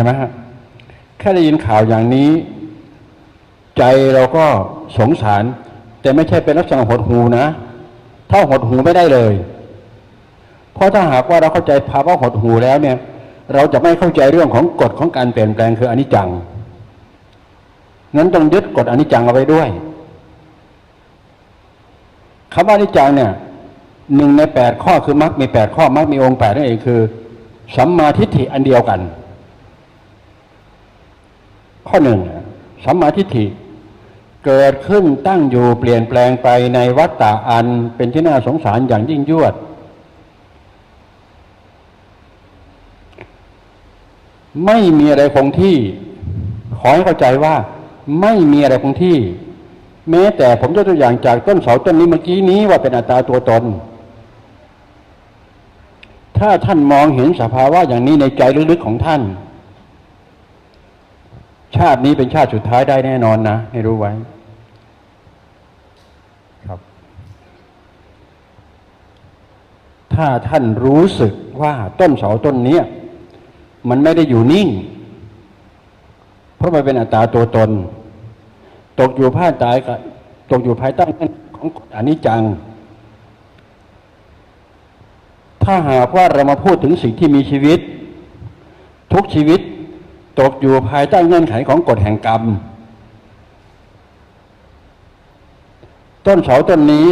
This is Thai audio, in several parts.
ช่ไหมฮะแค่ได้ยินข่าวอย่างนี้ ใจเราก็สงสาร แต่ไม่ใช่เป็นลักษณะหดหูนะ ถ้าหดหูไม่ได้เลย เพราะถ้าหากว่าเราเข้าใจภาวะหดหูแล้วเนี่ย เราจะไม่เข้าใจเรื่องของกฎของการเปลี่ยนแปลงคืออนิจจังนั้นต้องยึดกฎอนิจจังเอาไว้ด้วยคำว่าอนิจจังเนี่ยหนึ่งในแปดข้อคือมรรคมีแปดข้อมรรคมีองค์แปดนั่นเองคือสัมมาทิฏฐิอันเดียวกัน ข้อหนึ่งสัมมาทิฏฐิ เกิดขึ้นตั้งอยู่เปลี่ยนแปลงไปในวัฏฏะอันเป็นที่น่าสงสารอย่างยิ่งยวด ไม่มีอะไรคงที่ ขอให้เข้าใจว่า ไม่มีอะไรคงที่ แม้แต่ผมยกตัวอย่างจากต้นเสาต้นนี้เมื่อกี้นี้ว่าเป็นอัตตาตัวตน ถ้าท่านมองเห็นสภาวะอย่างนี้ในใจลึกๆของท่าน ชาตินี้เป็นชาติสุดท้ายได้แน่นอนนะ ให้รู้ไว้ ครับ ถ้าท่านรู้สึกว่าต้นเสาต้นเนี้ยมันไม่ได้อยู่นิ่ง เพราะมันเป็นอัตตาตัวตน ตกอยู่ภายใต้กับตกอยู่ภายใต้ของกฎอนิจจัง ถ้าหากว่าเรามาพูดถึงสิ่งที่มีชีวิต ทุกชีวิต ตกอยู่ภายใต้เงื่อนไขของกฎแห่งกรรม ต้นเสาต้นนี้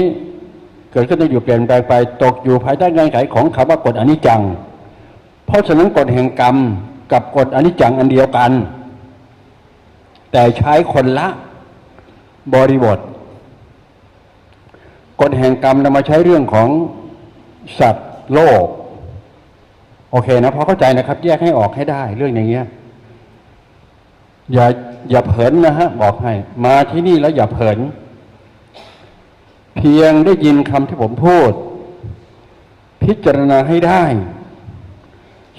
เกิดขึ้นตั้อยู่เปลี่ยนแปลงไป ตกอยู่ภายใต้เงื่อนไขของคำว่ากฎอนิจจัง เพราะฉะนั้นกฎแห่งกรรมกับกฎอนิจจังอันเดียวกัน แต่ใช้คนละบริบทกฎแห่งกรรมนำมาใช้เรื่องของสัตว์โลก โอเคนะพอเข้าใจนะครับ แยกให้ออกให้ได้เรื่องอย่างเงี้ย อย่าอย่าเผลนนะฮะ บอกให้ มาที่นี่แล้วอย่าเผลนเพียงได้ยินคำที่ผมพูด พิจารณาให้ได้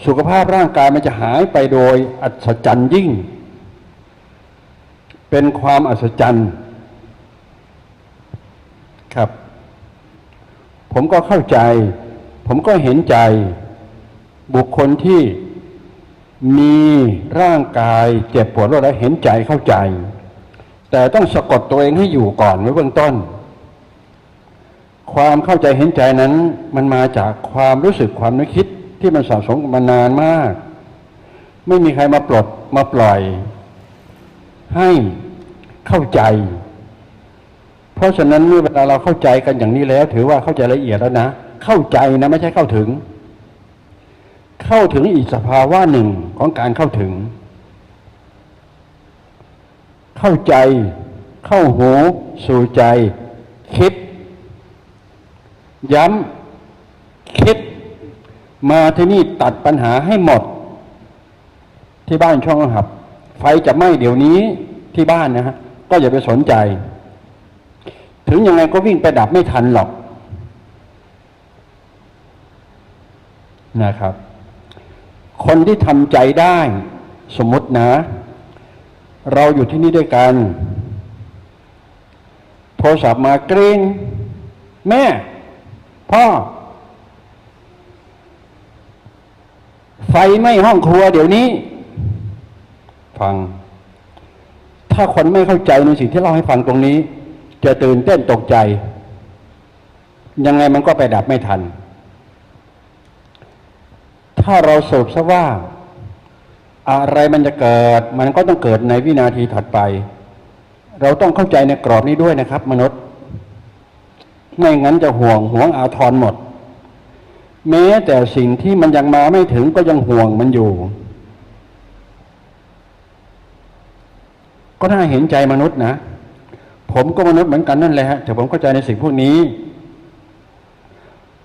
สุขภาพร่างกายมันจะหายไปโดยอัศจรรย์ยิ่ง เป็นความอัศจรรย์ครับ ผมก็เข้าใจ ผมก็เห็นใจ บุคคลที่ มีร่างกายเจ็บปวดแล้วเห็นใจเข้าใจ แต่ต้องสะกดตัวเองให้อยู่ก่อนไว้เบื้องต้น ความเข้าใจเห็นใจนั้น มันมาจากความรู้สึกความนึกคิดที่มันสะสมมานานมาก ไม่มีใครมาปลดมาปล่อย ให้เข้าใจ เพราะฉะนั้นเมื่อเวลาเราเข้าใจกันอย่างนี้แล้ว ถือว่าเข้าใจละเอียดแล้วนะ เข้าใจนะไม่ใช่เข้าถึง เข้าถึงอีกสภาวะหนึ่งของการเข้าถึง เข้าใจ เข้าหูสู่ใจ คิด ย้ำคิด มาที่นี่ตัดปัญหาให้หมด ที่บ้านช่องหับ ไฟจะไหม้เดี๋ยวนี้ที่บ้านนะฮะ ก็อย่าไปสนใจ ถึงยังไงก็วิ่งไปดับไม่ทันหรอกนะครับ คนที่ทำใจได้ สมมตินะ เราอยู่ที่นี่ด้วยกัน โทรศัพท์มากริ้งแม่ พ่อ ไฟไหม้ห้องครัวเดี๋ยวนี้ ฟัง ถ้าคนไม่เข้าใจในสิ่งที่เล่าให้ฟังตรงนี้ จะตื่นเต้นตกใจ ยังไงมันก็ไปดับไม่ทัน ถ้าเราสรุปซะว่า อะไรมันจะเกิด มันก็ต้องเกิดในวินาทีถัดไป เราต้องเข้าใจในกรอบนี้ด้วยนะครับ มนุษย์ ไม่งั้นจะห่วงห่วงอาทรหมด แม้แต่สิ่งที่มันยังมาไม่ถึงก็ยังห่วงมันอยู่ ก็น่าเห็นใจมนุษย์นะ ผมก็มนุษย์เหมือนกันนั่นแหละฮะแต่ผมเข้าใจในสิ่งพวกนี้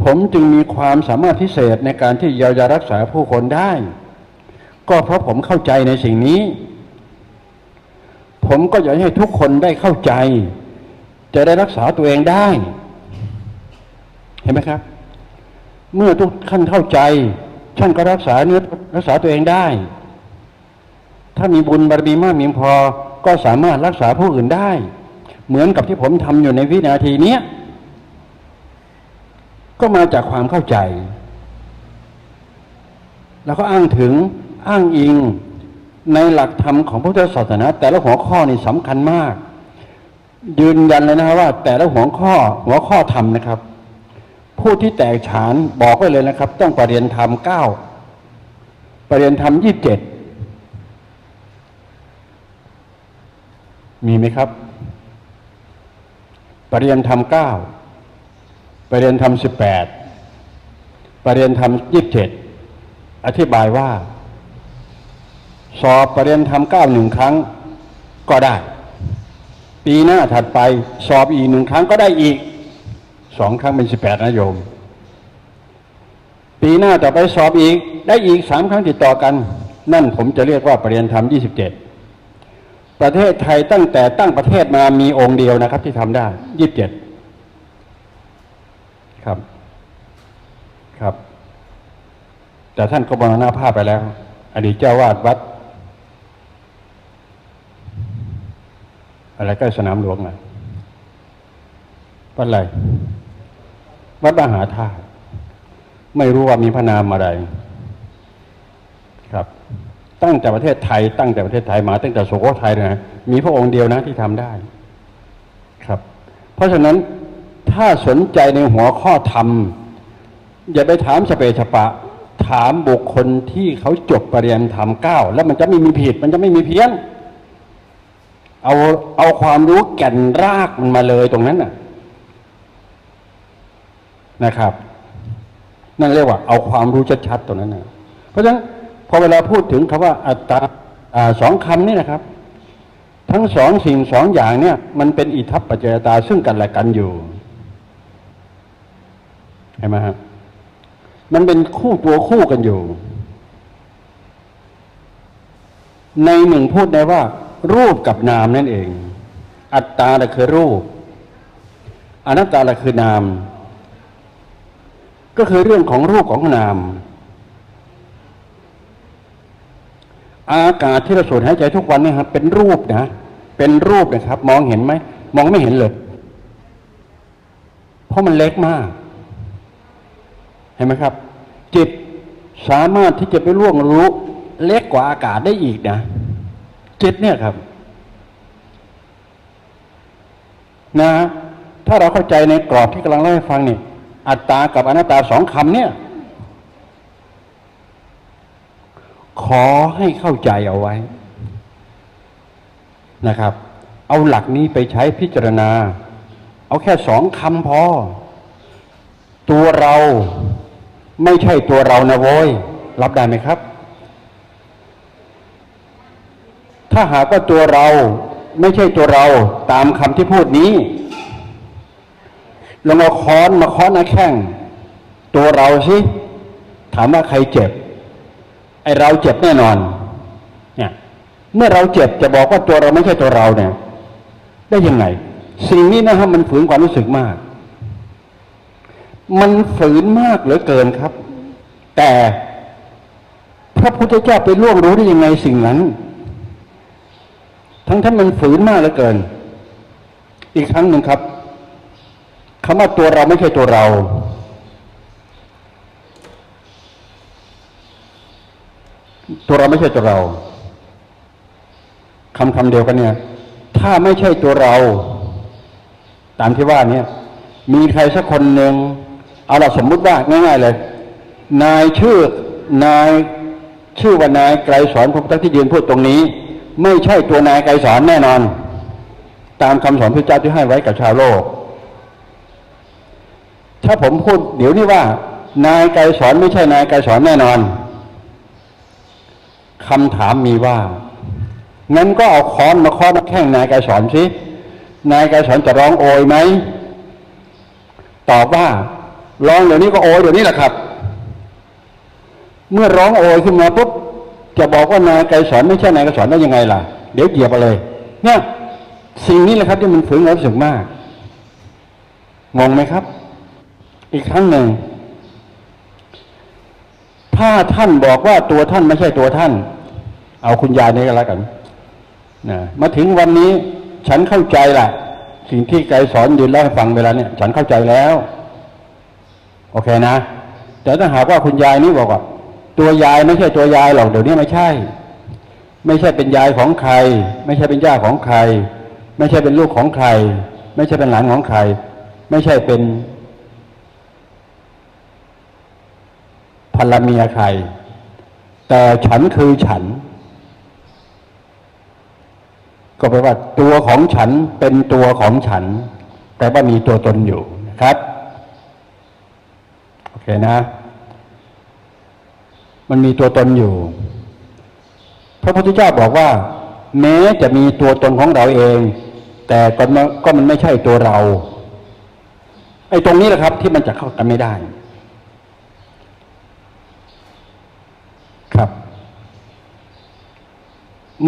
ผมจึงมีความสามารถพิเศษในการที่เยียวยารักษาผู้คนได้ ก็เพราะผมเข้าใจในสิ่งนี้ ผมก็อยากให้ทุกคนได้เข้าใจ จะได้รักษาตัวเองได้ เห็นไหมครับ เมื่อทุกท่านเข้าใจท่านก็รักษาเนื้อรักษาตัวเองได้ ถ้ามีบุญบารมีมากมีพอ ก็สามารถรักษาผู้อื่นได้ เหมือนกับที่ผมทำอยู่ในวินาทีเนี้ย ก็มาจากความเข้าใจ แล้วก็อ้างถึงอ้างอิงในหลักธรรมของพุทธศาสนา แต่ละหัวข้อนี่สำคัญมาก ยืนยันเลยนะครับว่า แต่ละหัวข้อหัวข้อธรรมนะครับ ผู้ที่แตกฉานบอกไว้เลยนะครับ ต้องประเรียนธรรมเก้าประเรียนธรรมยี่สิบเจ็ดมีไหมครับ ประเรียนธรรมเก้า ประเรียนธรรมสิบแปดประเรียนธรรมยี่สิบเจ็ดอธิบายว่า สอบประเรียนธรรมเก้าหนึ่งครั้งก็ได้ ปีหน้าถัดไปสอบอีกหนึ่งครั้งก็ได้อีกสองครั้งเป็นสิบแปดนะโยม ปีหน้าต่อไปสอบอีก ได้อีกสามครั้งติดต่อกัน นั่นผมจะเรียกว่าประเรียนธรรมยี่สิบเจ็ดประเทศไทยตั้งแต่ตั้งประเทศมามีองค์เดียวนะครับ ที่ทำได้ยี่สิบเจ็ด ครับ ครับ แต่ท่านก็มรณภาพไปแล้ว อดีตเจ้าวาดวัด อะไรใกล้สนามหลวงนะวัดอะไร วัดมหาธาตุไม่รู้ว่ามีพระนามอะไร ครับ ตั้งแต่ประเทศไทย ตั้งแต่ประเทศไทยมา ตั้งแต่สุโขทัยเลยนะมีพระองค์เดียวนะที่ทำได้ ครับ เพราะฉะนั้น ถ้าสนใจในหัวข้อธรรม อย่าไปถามสเปสปะ ถามบุคคลที่เขาจบปรริญญาธรรมเก้าแล้วมันจะไม่มีผิด มันจะไม่มีเพี้ยนเอาเอาความรู้แก่นรากมันมาเลยตรงนั้นน่ะนะครับ นั่นเรียกว่า เอาความรู้ชัดๆตรงนั้นนะเพราะฉะนั้นพอเวลาพูดถึงคำว่าอัตตาสองคำนี่นะครับ ทั้งสองสิ่งสองอย่างเนี่ย มันเป็นอิทัปปัจจยตาซึ่งกันและกันอยู่ ห็นไหมครับมันเป็นคู่ตัวคู่กันอยู่ ในหนึ่งพูดได้ว่า รูปกับนามนั่นเอง อัตตาละคือรูป อนัตตาละคือนาม ก็คือเรื่องของรูปของนาม อากาศที่เราสูดหายใจทุกวันเนี่ยครับ เป็นรูปนะ เป็นรูปนะครับ มองเห็นไหม มองไม่เห็นเลย เพราะมันเล็กมาก ห็นไหมครับ จิตสามารถที่จะไปล่วงรู้เล็กกว่าอากาศได้อีกนะจิตเนี่ยครับ นะ ถ้าเราเข้าใจในกรอบที่กำลังเล่าให้ฟังนี่อัตตากับอนัตตาสองคำเนี่ย ขอให้เข้าใจเอาไว้นะครับ เอาหลักนี้ไปใช้พิจารณา เอาแค่สองคำพอ ตัวเรา ไม่ใช่ตัวเรานะโว้ยรับได้ไหมครับ ถ้าหากว่าตัวเราไม่ใช่ตัวเราตามคำที่พูดนี้ลองเอาค้อนมาค้อนหน้าแข้งตัวเราสิถามว่าใครเจ็บ ไอเราเจ็บแน่นอน เนี่ย เมื่อเราเจ็บจะบอกว่าตัวเราไม่ใช่ตัวเราเนี่ย ได้ยังไง สิ่งนี้นะครับมันฝืนความรู้สึกมาก มันฝืนมากเหลือเกินครับ แต่พระพุทธเจ้าไปล่วงรู้ได้ยังไงสิ่งนั้น ทั้งท่านมันฝืนมากเหลือเกิน อีกครั้งหนึ่งครับคำว่าตัวเราไม่ใช่ตัวเรา ตัวเราไม่ใช่ตัวเราคำคำเดียวกันเนี่ย ถ้าไม่ใช่ตัวเรา ตามที่ว่าเนี่ยมีใครสักคนหนึ่ง เอาเราสมมุติว่าง่าย ๆเลย นายชื่อนายชื่อว่านายไกรสอนพระพุทธที่ยืนพูดตรงนี้ ไม่ใช่ตัวนายไกรสอนแน่นอน ตามคำสอนพระเจ้าที่ให้ไว้กับชาวโลก ถ้าผมพูดเดี๋ยวนี้ว่า นายไกรสอนไม่ใช่นายไกรสอนแน่นอนคำถามมีว่างั้นก็เอาค้อนมาค้อนมาแข้งนายไกรสอนสินายไกรสอนจะร้องโอยไหมตอบว่า ร้องเดี๋ยวนี้ก็โอยเดี๋ยวนี้แหละครับ เมื่อร้องโอยขึ้นมาปุ๊บจะบอกว่านายไกรสอนไม่ใช่นายไกรสอนได้ยังไงล่ะ เดี๋ยวเหยียบไปเลย เนี่ย สิ่งนี้แหละครับที่มันฝืนความรู้สึกมากงงไหมครับ อีกครั้งหนึ่ง ถ้าท่านบอกว่าตัวท่านไม่ใช่ตัวท่าน เอาคุณยายนี่ก็แล้วกันนะมาถึงวันนี้ฉันเข้าใจแหละสิ่งที่ไกรสอนยืนเล่าให้ฟังเวลาเนี่ย ฉันเข้าใจแล้ว โอเคนะ แต่ถ้าหากว่าคุณยายนี่บอกว่า ตัวยายไม่ใช่ตัวยายหรอกเดี๋ยวนี้ไม่ใช่ ไม่ใช่เป็นยายของใคร ไม่ใช่เป็นย่าของใคร ไม่ใช่เป็นลูกของใคร ไม่ใช่เป็นหลานของใคร ไม่ใช่เป็นภรรเมียใคร แต่ฉันคือฉัน ก็แปลว่าตัวของฉันเป็นตัวของฉันแต่ว่ามีตัวตนอยู่นะครับ เคนะ มันมีตัวตนอยู่ พระพุทธเจ้าบอกว่า แม้จะมีตัวตนของเราเอง แต่ก็มันก็มันไม่ใช่ตัวเราไอ้ตรงนี้แหละครับ ที่มันจะเข้ากันไม่ได้ ครับ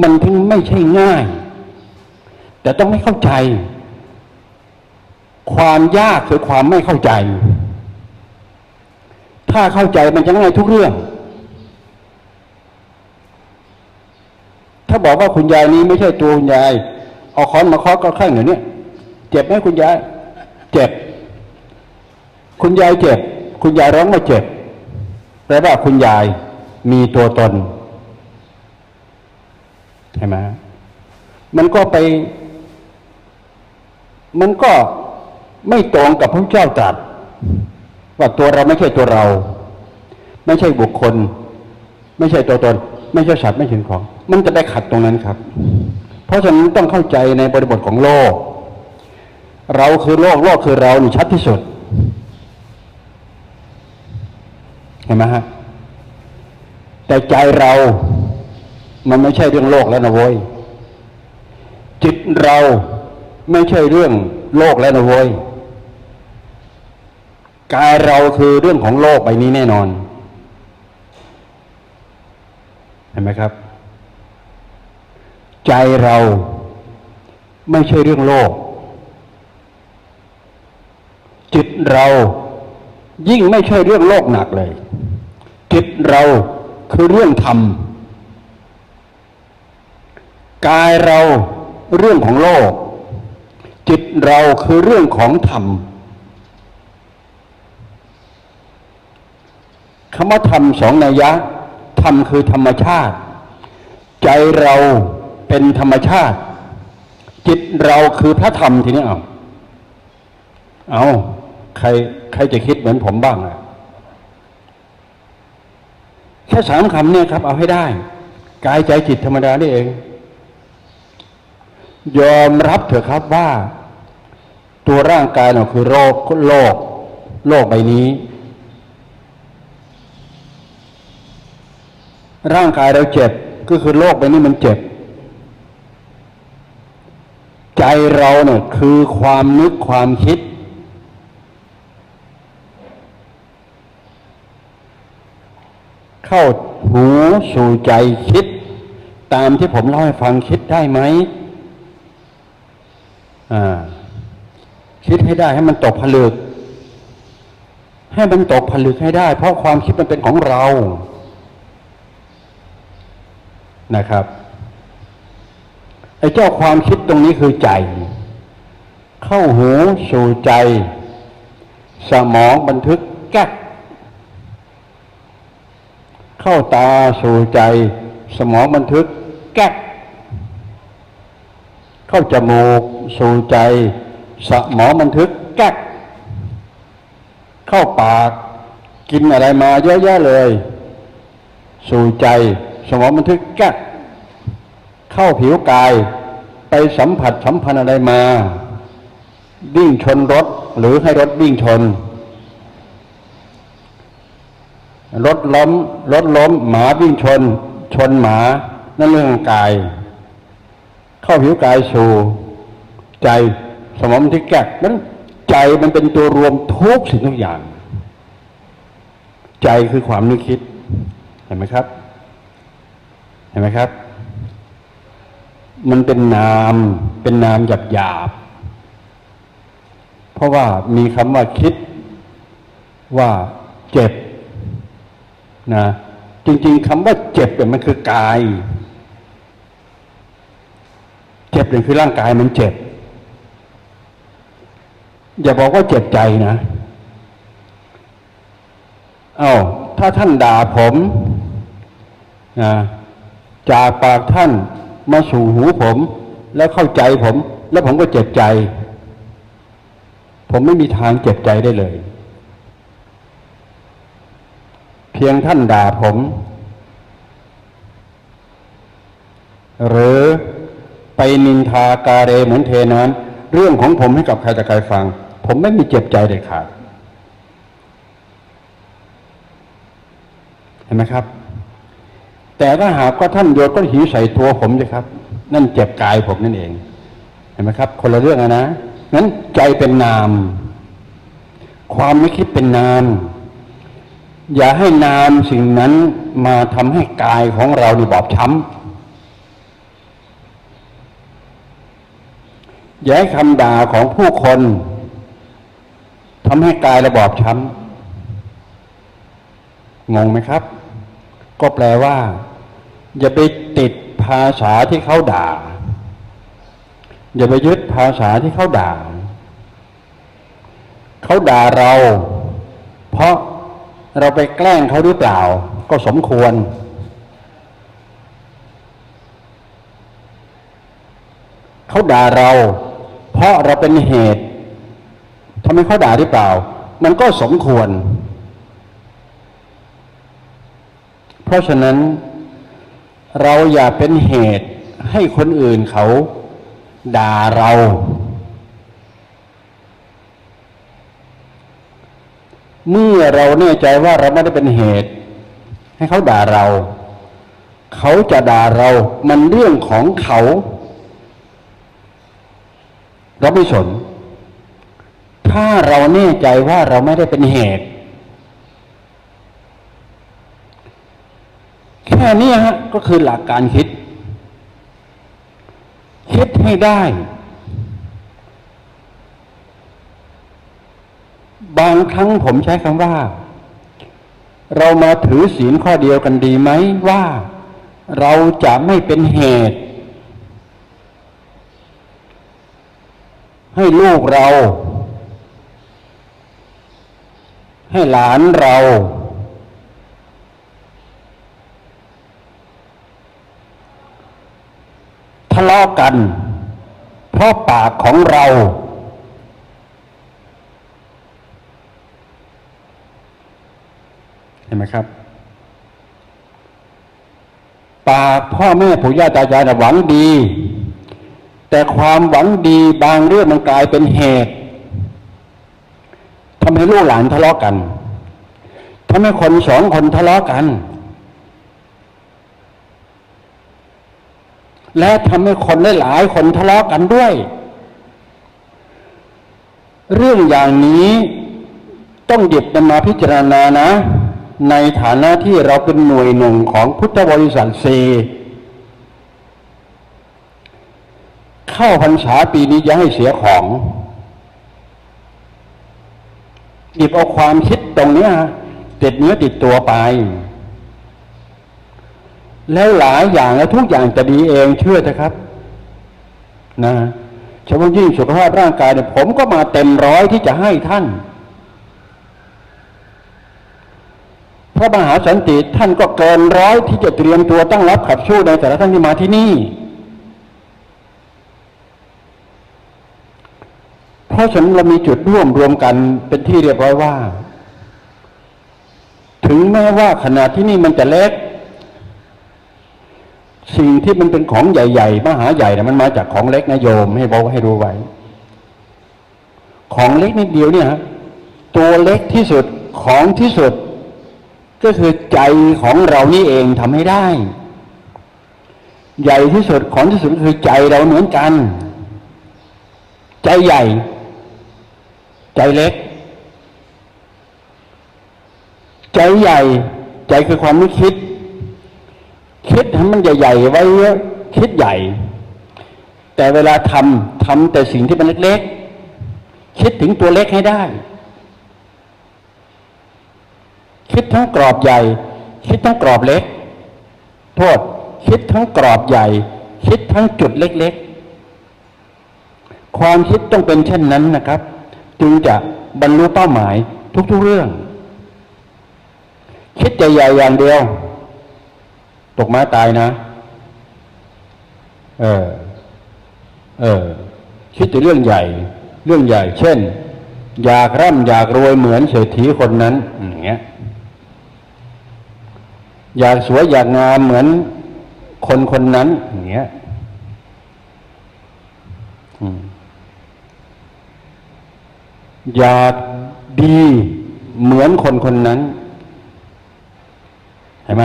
มันถึงไม่ใช่ง่าย แต่ต้องไม่เข้าใจ ความยากคือความไม่เข้าใจ ถ้าเข้าใจมันจะง่ายทุกเรื่อง ถ้าบอกว่าคุณยายนี้ไม่ใช่ตัวคุณยาย เอาค้อนมาเคาะก็ข้างหนึ่งเนี่ย เจ็บไหมคุณยาย เจ็บ คุณยายเจ็บ คุณยายร้องว่าเจ็บแปลว่าคุณยายมีตัวตนใช่ไหมมันก็ไป มันก็ไม่ตรงกับพระเจ้าตรัส ว่าตัวเราไม่ใช่ตัวเรา ไม่ใช่บุคคล ไม่ใช่ตัวตน ไม่ใช่สัตว์ไม่ใช่ของ มันจะไปขัดตรงนั้นครับ เพราะฉะนั้นต้องเข้าใจในบริบทของโลก เราคือโลกโลกคือเรานี่ชัดที่สุด เห็นไหมฮะแต่ใจเรา มันไม่ใช่เรื่องโลกแล้วนะโว้ยจิตเราไม่ใช่เรื่องโลกแล้วนะโว้ย กายเราคือเรื่องของโลกใบนี้แน่นอน เห็นไหมครับ ใจเราไม่ใช่เรื่องโลก จิตเรายิ่งไม่ใช่เรื่องโลกหนักเลย จิตเราคือเรื่องธรรมกายเราเรื่องของโลก จิตเราคือเรื่องของธรรม คำว่าธรรมสองนัยยะธรรมคือธรรมชาติ ใจเราเป็นธรรมชาติ จิตเราคือพระธรรมทีนี้เอาเอาใครใครจะคิดเหมือนผมบ้างอะแค่สามคำเนี่ยครับ เอาให้ได้ กายใจจิตธรรมดานี่เอง ยอมรับเถอะครับว่า ตัวร่างกายเราคือโรคโลก โลกใบนี้ ร่างกายเราเจ็บก็คือโลกใบนี้มันเจ็บ ใจเราเนี่ยคือความนึกความคิด เข้าหูสู่ใจคิด ตามที่ผมเล่าให้ฟังคิดได้ไหมอ่าคิดให้ได้ให้มันตกผลึก ให้มันตกผลึกให้ได้ เพราะความคิดมันเป็นของเรา นะครับไอ้เจ้าความคิดตรงนี้คือใจ เข้าหูสู่ใจ สมองบันทึกแก๊กเข้าตาสู่ใจ สมองบันทึกแก๊กเข้าจมูกสู่ใจ สมองบันทึกแก๊กเข้าปากกินอะไรมาเยอะแยะเลย สู่ใจ สมองบันทึกแก๊กเข้าผิวกายไปสัมผัสสัมพันธ์อะไรมาวิ่งชนรถหรือให้รถวิ่งชน รถล้มรถล้ม หมาวิ่งชน ชนหมา นั่นเรื่องกาย เข้าผิวกายสู่ ใจสมองบันทึกแก๊กนั้นใจมันเป็นตัวรวมทุกสิ่งทุกอย่าง ใจคือความนึกคิด เห็นไหมครับ ห็นไหมครับ มันเป็นนามเป็นนามหยาบหยาบๆเพราะว่ามีคำว่าคิดว่าเจ็บนะจริง ๆคำว่าเจ็บเนี่ยมันคือกาย เจ็บเนี่ยคือร่างกายมันเจ็บ อย่าบอกว่าเจ็บใจนะเอา้าถ้าท่านด่าผมนะ จากปากท่านมาสู่หูผม แล้วเข้าใจผม แล้วผมก็เจ็บใจ ผมไม่มีทางเจ็บใจได้เลย เพียงท่านด่าผม หรือไปนินทากาเรเหมือนเทน้ำเรื่องของผมให้กับใครแต่ใครฟัง ผมไม่มีเจ็บใจเด็ดขาดเห็นไหมครับ แต่ถ้าหากว่าท่านโยนก้อนหินใส่ตัวผมเลยครับ นั่นเจ็บกายผมนั่นเอง เห็นไหมครับ คนละเรื่องอะนะนั้นใจเป็นนาม ความไม่คิดเป็นนาม อย่าให้นามสิ่งนั้นมาทำให้กายของเรานี่บอบช้ำอย่าให้คำด่าของผู้คนทำให้กายเราบอบช้ำงงไหมครับ ก็แปลว่า อย่าไปติดภาษาที่เขาด่า อย่าไปยึดภาษาที่เขาด่า เขาด่าเรา เพราะเราไปแกล้งเขาหรือเปล่า ก็สมควร เขาด่าเรา เพราะเราเป็นเหตุทำไมเขาด่าหรือเปล่า มันก็สมควร เพราะฉะนั้นเราอย่าเป็นเหตุให้คนอื่นเขาด่าเรา เมื่อเราแน่ใจว่าเราไม่ได้เป็นเหตุ ให้เขาด่าเรา เขาจะด่าเรามันเรื่องของเขา เราไม่สน ถ้าเราแน่ใจว่าเราไม่ได้เป็นเหตุ แค่นี้ฮะก็คือหลักการคิด คิดให้ได้ บางครั้งผมใช้คำว่า เรามาถือศีลข้อเดียวกันดีไหมว่าเราจะไม่เป็นเหตุ ให้ลูกเรา ให้หลานเรา ทะเลาะกัน เพราะปากของเรา เห็นไหมครับปากพ่อแม่ปู่ย่าตายายน่หวังดี แต่ความหวังดีบางเรื่องมันกลายเป็นเหตุทำให้ลูกหลานทะเลาะกันทำให้คนสองคนทะเลาะกัน และทำให้คนหลายๆคนทะเลาะกันด้วย เรื่องอย่างนี้ต้องหยิบมันมาพิจารณานะ ในฐานะที่เราเป็นหน่วยหนึ่งของพุทธบริษัทเซเข้าพรรษาปีนี้อย่าให้เสียของหยิบเอาความคิดตรงนี้ติดเนื้อติดตัวไป แล้วหลายอย่างแล้วทุกอย่างจะดีเองเชื่อเถอะครับ นะเฉพาะยิ่งสุขภาพร่างกายเนี่ยผมก็มาเต็มร้อยที่จะให้ท่าน พระมหาสันติท่านก็เกินร้อยที่จะเตรียมตัวตั้งรับขับสู้ในแต่ละท่านที่มาที่นี่ เพราะฉะนั้นเรามีจุดร่วมรวมกันเป็นที่เรียบร้อยว่า ถึงแม้ว่าขนาดที่นี่มันจะเล็ก สิ่งที่มันเป็นของใหญ่ ๆ มหาใหญ่นะมันมาจากของเล็กนะโยม ให้บอกให้รู้ไว้ ของเล็กนิดเดียวเนี่ยฮะตัวเล็กที่สุดของที่สุด ก็คือใจของเรานี่เองทำให้ได้ ใหญ่ที่สุดของที่สุดคือใจเราเหมือนกัน ใจใหญ่ ใจเล็ก ใจใหญ่ ใจคือความไม่คิด คิดให้มันใหญ่ๆไว้เยอะคิดใหญ่ แต่เวลาทำทำแต่สิ่งที่มันเล็กๆ คิดถึงตัวเล็กให้ได้ คิดทั้งกรอบใหญ่ คิดทั้งกรอบเล็ก โทษ คิดทั้งกรอบใหญ่ คิดทั้งจุดเล็กๆ ความคิดต้องเป็นเช่นนั้นนะครับ จึงจะบรรลุเป้าหมายทุกๆเรื่อง คิดใหญ่ๆอย่างเดียว ตกม้าตายนะ เออ เออ คิดแต่เรื่องใหญ่ เรื่องใหญ่ เช่น อยากร่ำอยากรวยเหมือนเศรษฐีคนนั้นอย่างเงี้ย อยากสวยอยากงามเหมือนคนคนนั้นอย่างเงี้ยอยากดีเหมือนคนคนนั้น เห็นไหม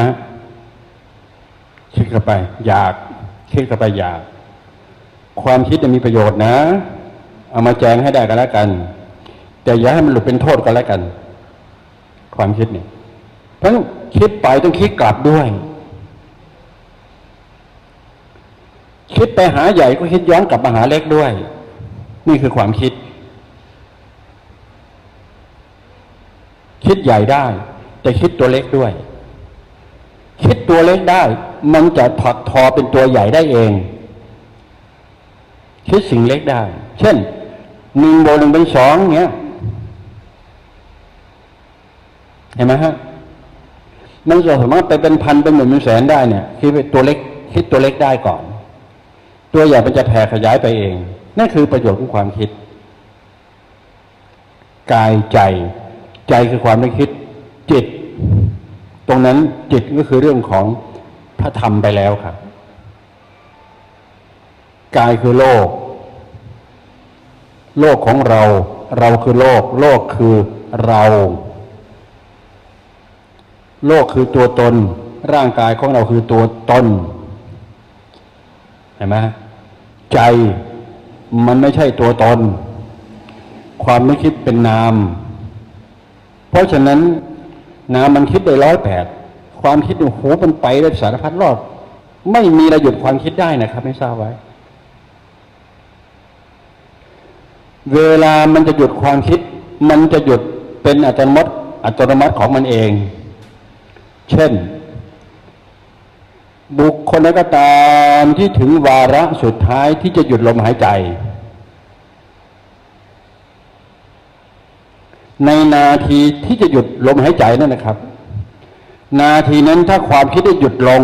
คิดเข้าไป อยากคิดเข้าไปอยาก ความคิดจะมีประโยชน์นะ เอามาแจงให้ได้กันแล้วกัน แต่อย่าให้มันหลุดเป็นโทษกันแล้วกัน ความคิดเนี่ยเพราะฉะนั้นคิดไปต้องคิดกลับด้วย คิดไปหาใหญ่ก็คิดย้อนกลับมาหาเล็กด้วย นี่คือความคิด คิดใหญ่ได้ แต่คิดตัวเล็กด้วย คิดตัวเล็กได้ มันจะถักทอเป็นตัวใหญ่ได้เอง คิดสิ่งเล็กได้ เช่นหนึ่งบวกหนึ่งเป็นสองเงี้ย เห็นไหมฮะมันจะสามารถไปเป็นพันเป็นหมื่นเป็นแสนได้เนี่ยคิดตัวเล็กคิดตัวเล็กได้ก่อน ตัวใหญ่มันจะแผ่ขยายไปเอง นั่นคือประโยชน์ของความคิด กายใจ ใจคือความนึกคิดจิต ตรงนั้นจิตก็คือเรื่องของพระธรรมไปแล้วครับกายคือโลก โลกของเรา เราคือโลก โลกคือเรา โลกคือตัวตน ร่างกายของเราคือตัวตนเห็นไหมใจมันไม่ใช่ตัวตน ความไม่คิดเป็นนาม เพราะฉะนั้น นามันคิดได้ร้อยแปดความคิดโอ้โหมันไปได้สารพัดรอดไม่มีอะไรหยุดความคิดได้นะครับ ไม่ทราบไว้ เวลามันจะหยุดความคิด มันจะหยุดเป็นอัตโนมัติอัตโนมัติของมันเอง เช่น บุคคลใดก็ตามที่ถึงวาระสุดท้ายที่จะหยุดลมหายใจ ในนาทีที่จะหยุดลมหายใจนั่นนะครับ นาทีนั้นถ้าความคิดได้หยุดลง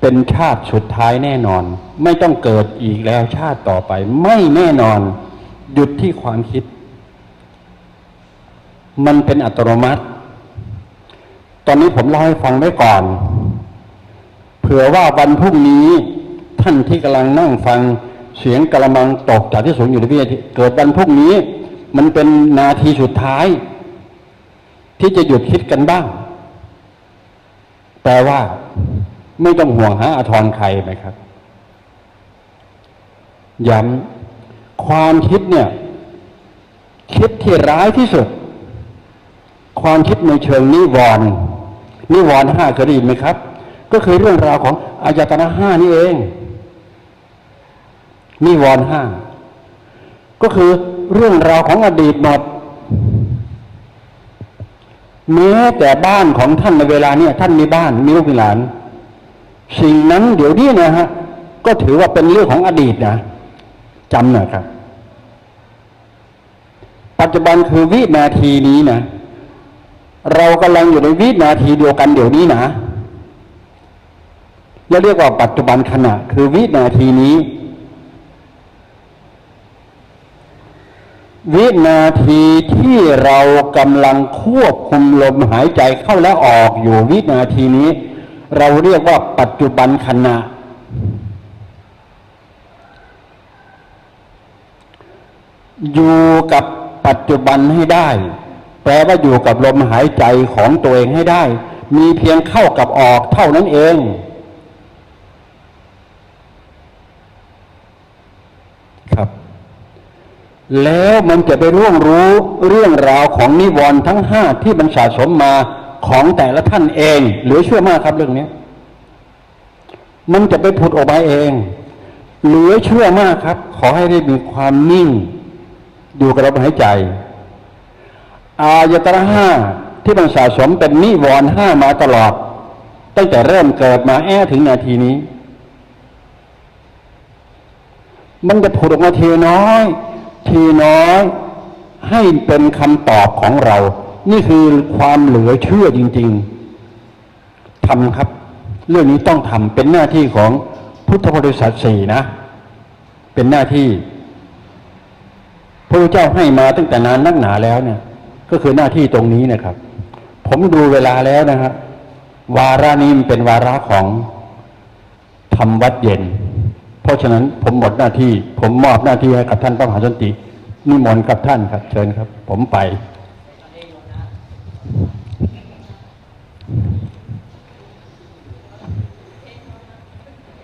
เป็นชาติสุดท้ายแน่นอน ไม่ต้องเกิดอีกแล้วชาติต่อไป ไม่แน่นอน หยุดที่ความคิด มันเป็นอัตโนมัติ ตอนนี้ผมเล่าให้ฟังไว้ก่อน เผื่อว่าวันพรุ่งนี้ท่านที่กำลังนั่งฟัง เสียงกระมังตกจากที่สูงอยู่ในวินาทีเกิดวันพรุ่งนี้ มันเป็นนาทีสุดท้าย ที่จะหยุดคิดกันบ้าง แปลว่า ไม่ต้องห่วงหาอาทรใครไหมครับ ย้ำความคิดเนี่ย คิดที่ร้ายที่สุด ความคิดในเชิงนิวรณ์นิวรณ์ห้าเคยได้ยินไหมครับ ก็คือเรื่องราวของอายตนะห้านี่เอง นิวรณ์ห้าก็คือเรื่องราวของอดีตหมดแม้แต่บ้านของท่านในเวลาเนี่ยท่านมีบ้านมีลูกมีหลาน สิ่งนั้นเดี๋ยวนี้นะฮะ ก็ถือว่าเป็นเรื่องของอดีตนะจำหน่อยครับ ปัจจุบันคือวินาทีนี้นะเรากำลังอยู่ในวินาทีเดียวกันเดี๋ยวนี้นะจะเรียกว่าปัจจุบันขณะ คือวินาทีนี้ วินาทีที่เรากำลังควบคุมลมหายใจเข้าและออกอยู่วินาทีนี้ เราเรียกว่าปัจจุบันขณะ อยู่กับปัจจุบันให้ได้ แปลว่าอยู่กับลมหายใจของตัวเองให้ได้ มีเพียงเข้ากับออกเท่านั้นเอง ครับ แล้วมันจะไปร่วงรู้เรื่องราวของนิวรณ์ทั้งห้าที่มันสะสมมาของแต่ละท่านเองเหลือเชื่อมากครับเรื่องนี้มันจะไปผุดออกมาเอง เหลือเชื่อมากครับ ขอให้ได้มีความนิ่ง อยู่กับลมหายใจ อายตนะห้าที่มันสะสมเป็นนิวรณ์ห้ามาตลอด ตั้งแต่เริ่มเกิดมาแอ้ถึงนาทีนี้ มันจะผุดออกมาเทีน้อย ทีน้อย ให้เป็นคำตอบของเรา นี่คือความเหลือเชื่อจริง ๆทำครับ เรื่องนี้ต้องทำเป็นหน้าที่ของพุทธบริษัทสี่นะ เป็นหน้าที่พระเจ้าให้มาตั้งแต่นานนักหนาแล้วเนี่ย ก็คือหน้าที่ตรงนี้นะครับ ผมดูเวลาแล้วนะครับวาระนี้มันเป็นวาระของทำวัดเย็น เพราะฉะนั้นผมหมดหน้าที่ ผมมอบหน้าที่ให้กับท่านพระมหาสันตินิมนต์กับท่านครับ เชิญครับ ผมไป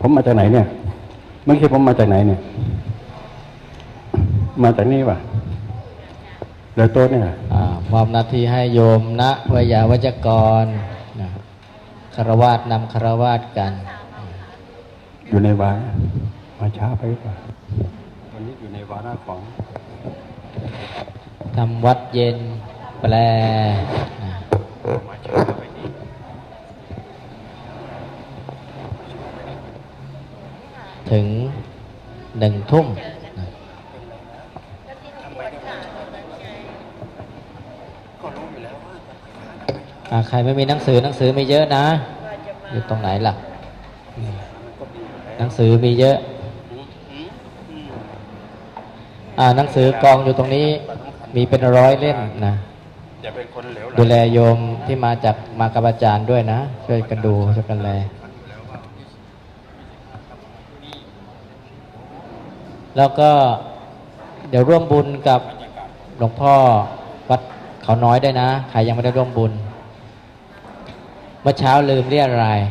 ผมมาจากไหนเนี่ยเมื่อกี้ผมมาจากไหนเนี่ย มาจากนี่ป่ะเรือโต๊ะเนี่ยอามอบหน้าที่ให้โยมณวยาวัจกรนะคารวาสนำคารวาสกัน อยู่ในวาระมาช้าไปหรือเปล่าวันนี้อยู่ในวาระของทำวัดเย็นแปลนะมาช้าไปนี่ถึงหนึ่งทุ่มนะก็รู้อยู่แล้วว่าอ่าใครไม่มีหนังสือหนังสือมีเยอะนะ อยู่ตรงไหนล่ะอืม หนังสือมีเยอะอ่าหนังสือกองอยู่ตรงนี้มีเป็นร้อยเล่มนะอย่าเป็นคนเหลวไหลดูแลโยมที่มาจากมากับอาจารย์ด้วยนะ ช่วยกันดูช่วยกันแลแล้วก็เดี๋ยวร่วมบุญกับหลวงพ่อวัดเขาน้อยได้วยนะ ใครยังไม่ได้ร่วมบุญ เมื่อเช้าลืมเรียกอะไรย